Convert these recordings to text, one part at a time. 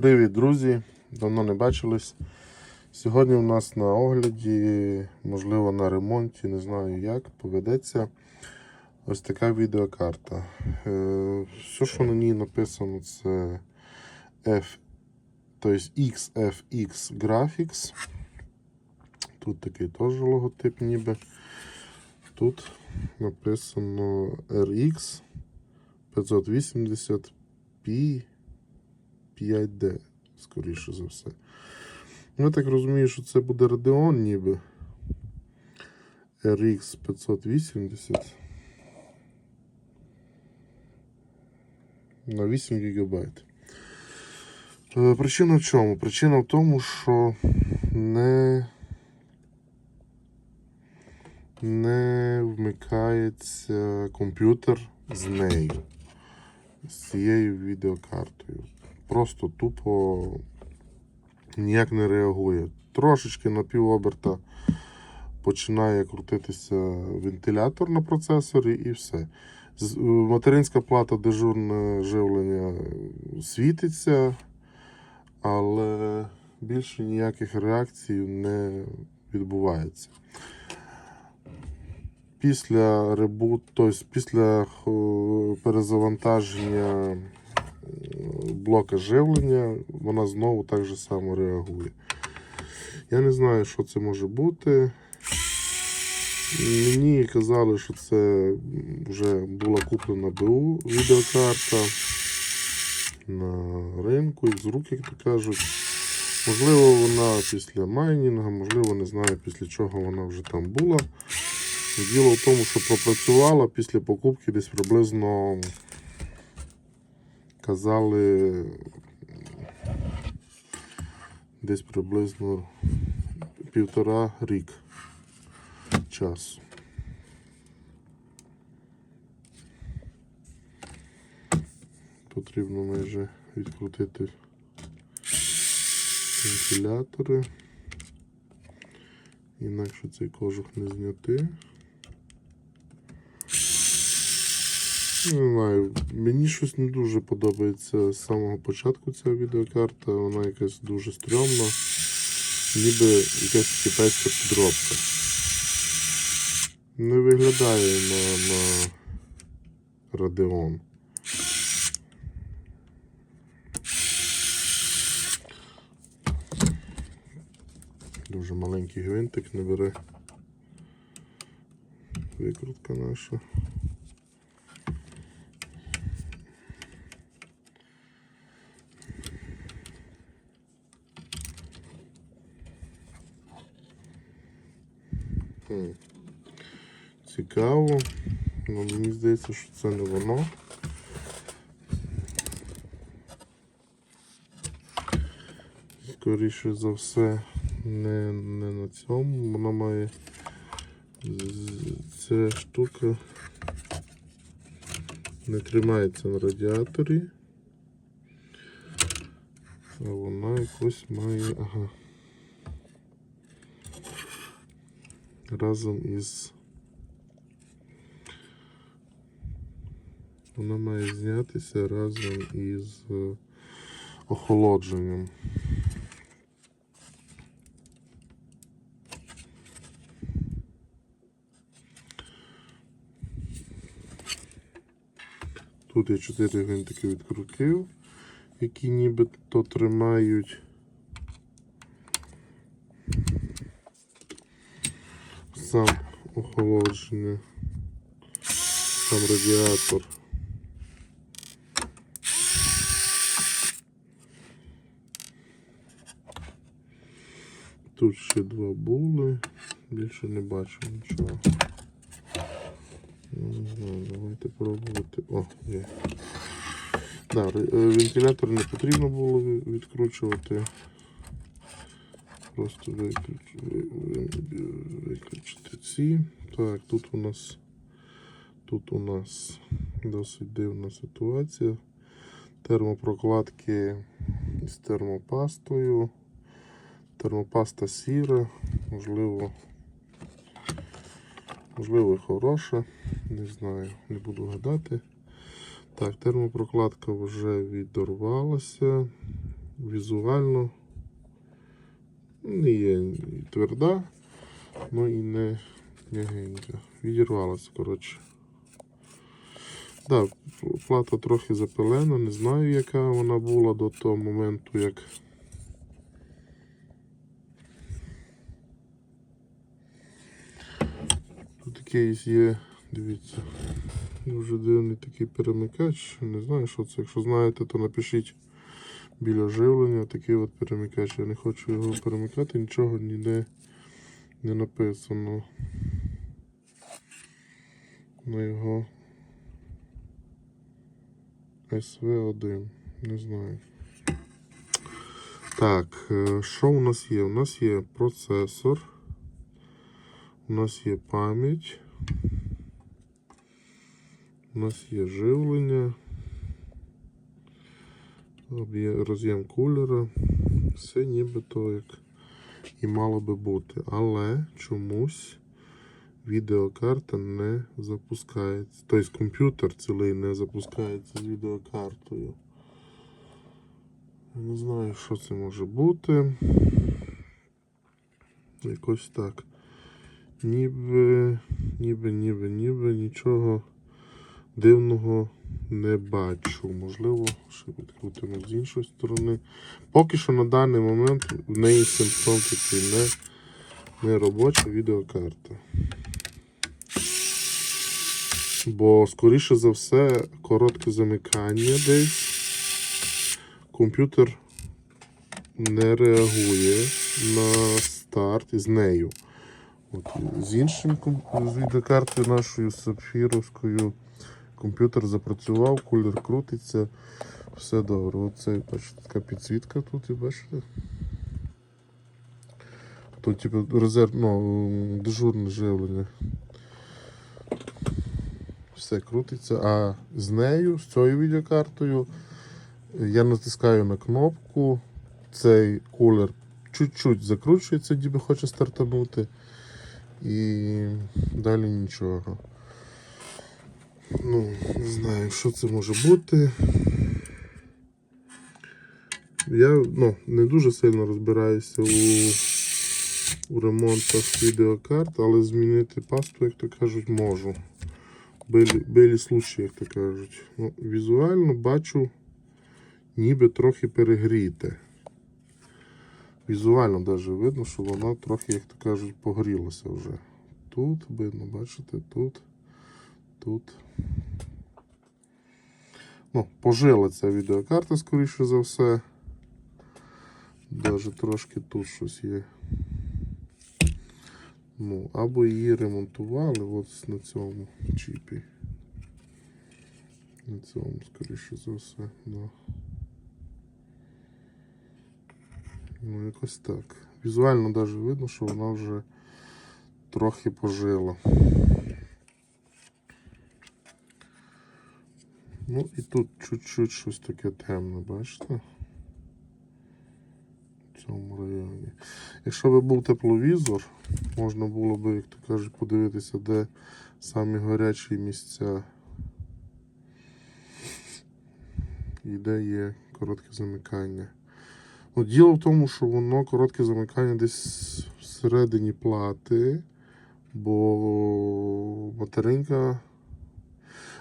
Привіт, друзі! Давно не бачились. Сьогодні у нас на огляді, можливо, на ремонті, не знаю як, поведеться ось така відеокарта. Е, Все, що на ній написано, це F, тобто XFX Graphics. Тут такий теж логотип ніби. Тут написано RX 580 P 5D, скоріше за все. Ну, Я так розумію, що це буде Radeon ніби. RX 580 на 8 ГБ. Е, Причина в чому? Причина в тому, що не, не вмикається комп'ютер з нею, з цією відеокартою просто тупо ніяк не реагує. Трошечки на півоберта починає крутитися вентилятор на процесорі і все. Е, Материнська плата дежурне живлення світиться, але більше ніяких реакцій не відбувається. Після ребут, тобто після е, перезавантаження блока живлення, вона знову так же само реагує. Я не знаю, що це може бути. Мені казали, що це вже була куплена БУ відеокарта на ринку, і з рук, як то кажуть. Можливо, вона після майнінгу, можливо, не знаю після чого вона вже там була. Діло в тому, що пропрацювала після покупки десь приблизно казали десь приблизно півтора рік часу. Потрібно майже відкрутити вентилятори. Інакше цей кожух не зняти. Не знаю, мені щось не дуже подобається з самого початку ця відеокарта. Вона якась дуже стрьомна, ніби якась китайська підробка. Не виглядає на, на Radeon. Дуже маленький гвинтик не бере. Викрутка наша. Цікаво. Ну, мені здається, що це не воно. Скоріше за все, не, не на цьому. Вона має ця штука не тримається на радіаторі. А вона якось має. Ага. разом із. Вона має знятися разом із е, охолодженням. Тут я 4 гвинтики відкрутив, які нібито тримають сам охолодження, сам радіатор. Тут ще два були, більше не бачу нічого. Ну, Не давайте пробувати. О, є. Да, е, вентилятор не потрібно було відкручувати. Просто виключ... ви- ви- виключити ці. Так, тут у нас тут у нас досить дивна ситуація. Термопрокладки з термопастою. Термопаста сіра, можливо, можливо, хороша. Не знаю, не буду гадати. Так, термопрокладка вже відорвалася. візуально не є тверда, ну і не м'ягенька. Відірвалася, коротше. Так, да, плата трохи запилена, не знаю, яка вона була до того моменту, як. Тут якийсь є, дивіться, дуже дивний такий перемикач. Не знаю, що це. Якщо знаєте, то напишіть біля живлення такий от перемикач. Я не хочу його перемикати, нічого ніде не написано. На його СВ1. Не знаю. Так, е, що у нас є? У нас є процесор. У нас є пам'ять. У нас є живлення. Роз'єм кулера. Все нібито як і мало би бути. Але чомусь відеокарта не запускається. Тобто комп'ютер цілий не запускається з відеокартою. Не знаю, що це може бути. Якось так. Ніби, ніби, ніби, ніби нічого дивного не бачу. Можливо, ще відкрутимо з іншої сторони. Поки що на даний момент в неї симптом такий не, не робоча відеокарта. Бо, скоріше за все, коротке замикання десь. Комп'ютер не реагує на старт з нею. От, з іншим з відеокартою нашою сапфіровською комп'ютер запрацював, кулер крутиться, все добре. Оце, бачите, така підсвітка тут, і бачите. Тут, типу, резерв, ну, дежурне живлення. Все крутиться. А з нею, з цією відеокартою, я натискаю на кнопку, цей кулер чуть-чуть закручується, ніби хоче стартанути. І далі нічого. Ну, не знаю, що це може бути. Я ну, не дуже сильно розбираюся у, у ремонтах відеокарт, але змінити пасту, як то кажуть, можу. Билі, билі случаї, як то кажуть. Ну, візуально бачу, ніби трохи перегріте. Візуально навіть видно, що вона трохи, як то кажуть, погрілася вже. Тут видно, бачите, тут, тут. Ну, пожила ця відеокарта, скоріше за все. Даже трошки тут щось є. Ну, або її ремонтували от на цьому чіпі. На цьому, скоріше за все, да. Ну, якось так. Візуально навіть видно, що вона вже трохи пожила. Ну і тут чуть-чуть щось таке темне, бачите? В цьому районі. Якщо би був тепловізор, можна було би, як то кажуть, подивитися, де самі гарячі місця. І де є коротке замикання. Ну, діло в тому, що воно коротке замикання десь всередині плати, бо материнка,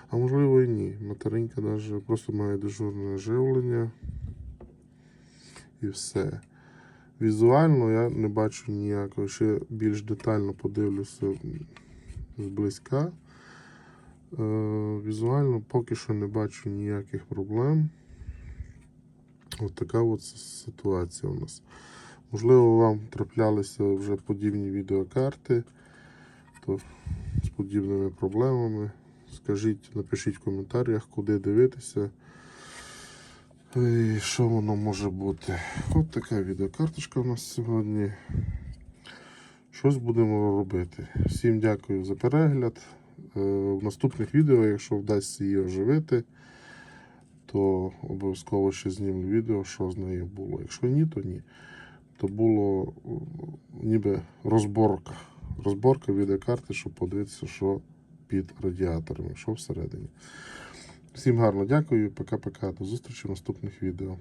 а можливо і ні. Материнка навіть просто має дежурне живлення і все. Візуально я не бачу ніякого. Ще більш детально подивлюся зблизька. Е, Візуально поки що не бачу ніяких проблем. От така от ситуація у нас. Можливо, вам траплялися вже подібні відеокарти то з подібними проблемами. Скажіть, напишіть в коментарях, куди дивитися. І що воно може бути. От така відеокарточка у нас сьогодні. Щось будемо робити. Всім дякую за перегляд. Е, В наступних відео, якщо вдасться її оживити, то обов'язково ще знімлю відео, що з нею було. Якщо ні, то ні. То було ніби розборка. Розборка відеокарти, щоб подивитися, що під радіаторами, що всередині. Всім гарно дякую, пока-пока. До зустрічі в наступних відео.